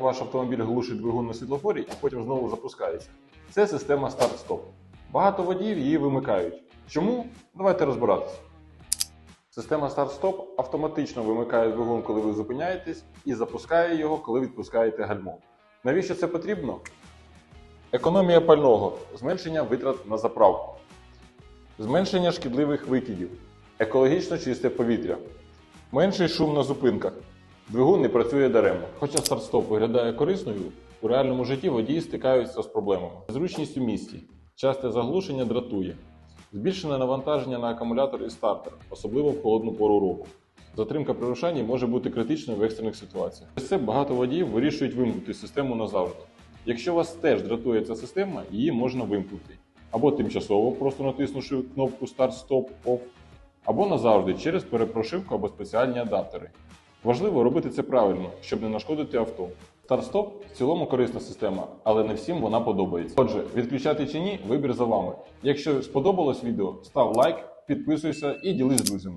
Ваш автомобіль глушить двигун на світлофорі і потім знову запускається. Це система старт-стоп. Багато водіїв її вимикають. Чому? Давайте розбиратися. Система старт-стоп автоматично вимикає двигун, коли ви зупиняєтесь, і запускає його, коли відпускаєте гальмо. Навіщо це потрібно? Економія пального, зменшення витрат на заправку, зменшення шкідливих викидів, екологічно чисте повітря, менший шум на зупинках. Двигун не працює даремно. Хоча старт-стоп виглядає корисною, у реальному житті водії стикаються з проблемами. Зручність у місті, часте заглушення дратує, збільшене навантаження на акумулятор і стартер, особливо в холодну пору року. Затримка при рушанні може бути критичною в екстрених ситуаціях. Через це багато водіїв вирішують вимкнути систему назавжди. Якщо вас теж дратує ця система, її можна вимкнути. Або тимчасово, просто натиснувши кнопку Start Stop Off, або назавжди через перепрошивку або спеціальні адаптери. Важливо робити це правильно, щоб не нашкодити авто. Старт-стоп в цілому корисна система, але не всім вона подобається. Отже, відключати чи ні, вибір за вами. Якщо сподобалось відео, став лайк, підписуйся і ділись з друзями.